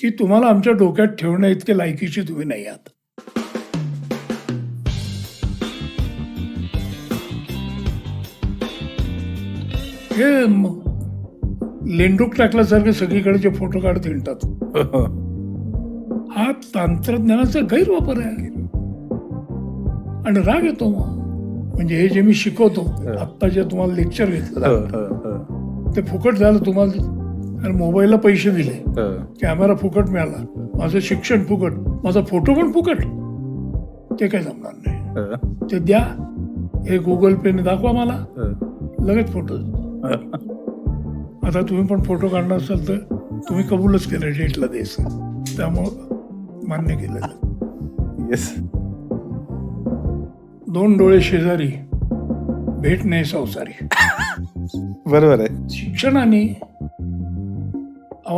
की तुम्हाला आमच्या डोक्यात ठेवण्या इतके लायकीची तुम्ही नाही आहात. हे लेंडूक टाकल्यासारखे सगळीकडचे फोटो काढत हिंडतात. हा तंत्रज्ञानाचा गैरवापर आहे. आणि राग येतो मग. म्हणजे हे जे मी शिकवतो आत्ता जे तुम्हाला लेक्चर घेतलं ते फुकट झालं तुम्हाला. आणि मोबाईलला पैसे दिले. कॅमेरा फुकट मिळाला. माझं शिक्षण फुकट. माझा फोटो पण फुकट. ते काय जमणार नाही. ते द्या. हे गुगल पेने दाखवा मला. लगेच फोटो आता तुम्ही पण फोटो काढणार असाल तर तुम्ही कबूलच केलं डेटला द्यायचं. त्यामुळं मान्य केलेलं. येस दोन डोळे शेजारी भेट नाही संसारी. बरोबर आहे. शिक्षणाने